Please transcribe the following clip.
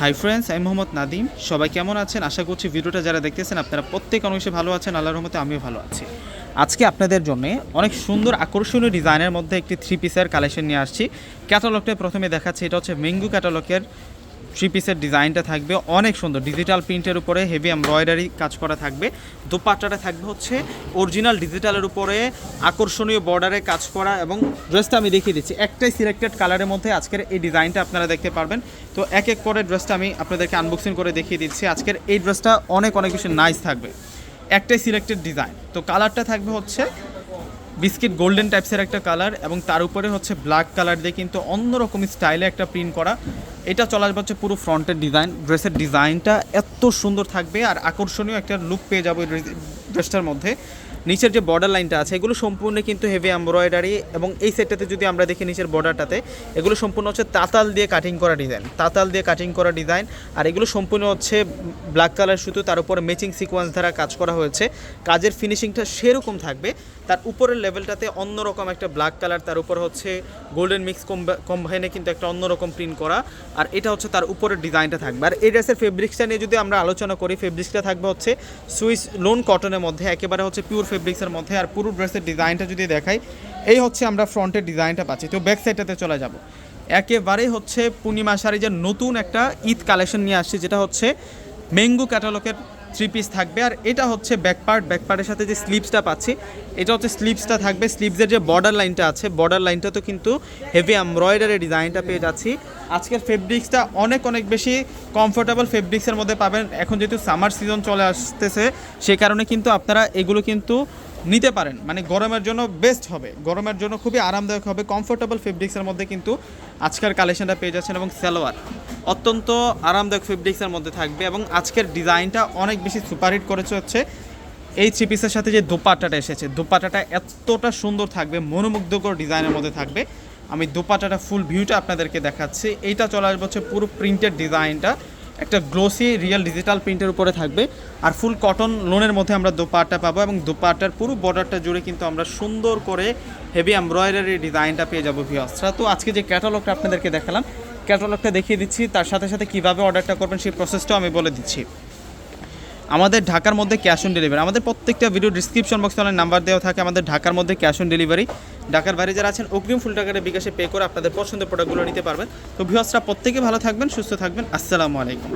Hi friends আমি মোহাম্মদ নাদিম সবাই কেমন আছেন? আশা করছি ভিডিওটা যারা দেখতেছেন, আপনারা প্রত্যেক অংশে ভালো আছেন। আল্লাহর রহমতে আমিও ভালো আছি। আজকে আপনাদের জন্য অনেক সুন্দর আকর্ষণীয় ডিজাইনের মধ্যে একটি থ্রি পিসের কালেকশন নিয়ে আসছি। ক্যাটালগটা প্রথমে দেখাচ্ছি, এটা হচ্ছে মেঙ্গু ক্যাটালগের থ্রি পিসের ডিজাইনটা থাকবে, অনেক সুন্দর। ডিজিটাল প্রিন্টের উপরে হেভি এমব্রয়ডারি কাজ করা থাকবে। দোপাট্টাটা থাকবে হচ্ছে অরিজিনাল ডিজিটালের উপরে আকর্ষণীয় বর্ডারে কাজ করা এবং ড্রেসটা আমি দেখিয়ে দিচ্ছি। একটাই সিলেক্টেড কালারের মধ্যে আজকের এই ডিজাইনটা আপনারা দেখতে পারবেন। তো এক এক করে ড্রেসটা আমি আপনাদেরকে আনবক্সিং করে দেখিয়ে দিচ্ছি। আজকের এই ড্রেসটা অনেক অনেক বেশি নাইস থাকবে। একটাই সিলেক্টেড ডিজাইন তো কালারটা থাকবে হচ্ছে বিস্কিট গোল্ডেন টাইপসের একটা কালার এবং তার উপরে হচ্ছে ব্ল্যাক কালার দিয়ে কিন্তু অন্যরকম স্টাইলে একটা প্রিন্ট করা। এটা চলে আসবে পুরো ফ্রন্টের ডিজাইন। ড্রেসের ডিজাইনটা এত সুন্দর থাকবে আর আকর্ষণীয় একটা লুক পেয়ে যাব ড্রেসটার মধ্যে। নিচের যে বর্ডার লাইনটা আছে, এগুলো সম্পূর্ণ কিন্তু হেভি এমব্রয়ডারি এবং এই সেটটাতে যদি আমরা দেখি নিচের বর্ডারটাতে এগুলো সম্পূর্ণ হচ্ছে তাতাল দিয়ে কাটিং করা ডিজাইন তাতাল দিয়ে কাটিং করা ডিজাইন আর এগুলো সম্পূর্ণ হচ্ছে ব্ল্যাক কালার শুধু তার উপর ম্যাচিং সিকোয়েন্স দ্বারা কাজ করা হয়েছে। কাজের ফিনিশিংটা সেরকম থাকবে, তার উপরের লেভেলটাতে অন্যরকম একটা ব্ল্যাক কালার তার উপর হচ্ছে গোল্ডেন মিক্স কম্বাইনে কিন্তু একটা অন্যরকম প্রিন্ট করা আর এটা হচ্ছে তার উপরের ডিজাইনটা থাকবে। আর এই ড্রেসের ফেব্রিক্সটা নিয়ে যদি আমরা আলোচনা করি ফেব্রিক্সটা থাকবে হচ্ছে সুইস লোন কটনের মধ্যে, একেবারে হচ্ছে পিওর ফেব্রিক্সের মধ্যে আর পুরো ড্রেসের ডিজাইনটা যদি দেখাই, এই হচ্ছে আমরা ফ্রন্টের ডিজাইনটা পাচ্ছি। তো ব্যাক সাইডটাতে চলে যাব। একেবারেই হচ্ছে পূর্ণিমা শাড়ি যে নতুন একটা ঈদ কালেকশন নিয়ে আসছে, যেটা হচ্ছে ম্যাঙ্গো ক্যাটালগের থ্রি পিস থাকবে। আর এটা হচ্ছে ব্যাকপার্ট ব্যাকপার্টের ব্যাক পার্টের সাথে যে স্লিপসটা পাচ্ছি, এটা হচ্ছে স্লিপসটা থাকবে। স্লিপসের যে বর্ডার লাইনটা আছে বর্ডার লাইনটা তো কিন্তু হেভি এমব্রয়ডারি ডিজাইনটা পেয়ে যাচ্ছি। আজকের ফেব্রিক্সটা অনেক অনেক বেশি কমফোর্টেবল ফেব্রিক্সের মধ্যে পাবেন। এখন যেহেতু সামার সিজন চলে আসতেছে, সে কারণে কিন্তু আপনারা এগুলো কিন্তু নিতে পারেন। মানে গরমের জন্য বেস্ট হবে। গরমের জন্য খুবই আরামদায়ক হবে। কমফোর্টেবল ফেব্রিক্সের মধ্যে কিন্তু আজকের কালেকশনটা পেয়ে যাচ্ছেন এবং সালোয়ার। অত্যন্ত আরামদায়ক ফেব্রিক্সের মধ্যে থাকবে এবং আজকের ডিজাইনটা অনেক বেশি সুপারহিট করেছে হচ্ছে এই থ্রি পিসের সাথে যে দোপাট্টাটা এসেছে। দোপাট্টাটা এতটা সুন্দর থাকবে, মনোমুগ্ধকর ডিজাইনের মধ্যে থাকবে। আমি দোপাট্টাটা ফুল ভিউটা আপনাদেরকে দেখাচ্ছি। এইটা চলে আসবে হচ্ছে পুরো প্রিন্টেড ডিজাইনটা একটা গ্লোসি রিয়েল ডিজিটাল প্রিন্টের উপরে থাকবে। আর ফুল কটন লোনের মধ্যে আমরা দোপাট্টা পাবো এবং দোপাট্টার পুরো বর্ডারটা জুড়ে কিন্তু আমরা সুন্দর করে হেভি এমব্রয়ডারি ডিজাইনটা পেয়ে যাব ভিওসরা তো আজকে যে ক্যাটালগটা আপনাদেরকে দেখালাম ক্যাটালগটা দেখিয়ে দিচ্ছি, তার সাথে সাথে কীভাবে অর্ডারটা করবেন সেই প্রসেসটাও আমি বলে দিচ্ছি। আমাদের ঢাকার মধ্যে ক্যাশ অন ডেলিভারি আমাদের প্রত্যেকটা ভিডিও ডিসক্রিপশন বক্সে অনেক নাম্বার দেওয়া থাকে, আমাদের ঢাকার মধ্যে ক্যাশ অন ডেলিভারি ঢাকার বাইরে যারা আছেন, অগ্রিম ফুল টাকাটা বিকাশে পে করে আপনাদের পছন্দের প্রোডাক্টগুলো নিতে পারবেন। তো ভিউসরা প্রত্যেকে ভালো থাকবেন, সুস্থ থাকবেন। আসসালামু আলাইকুম।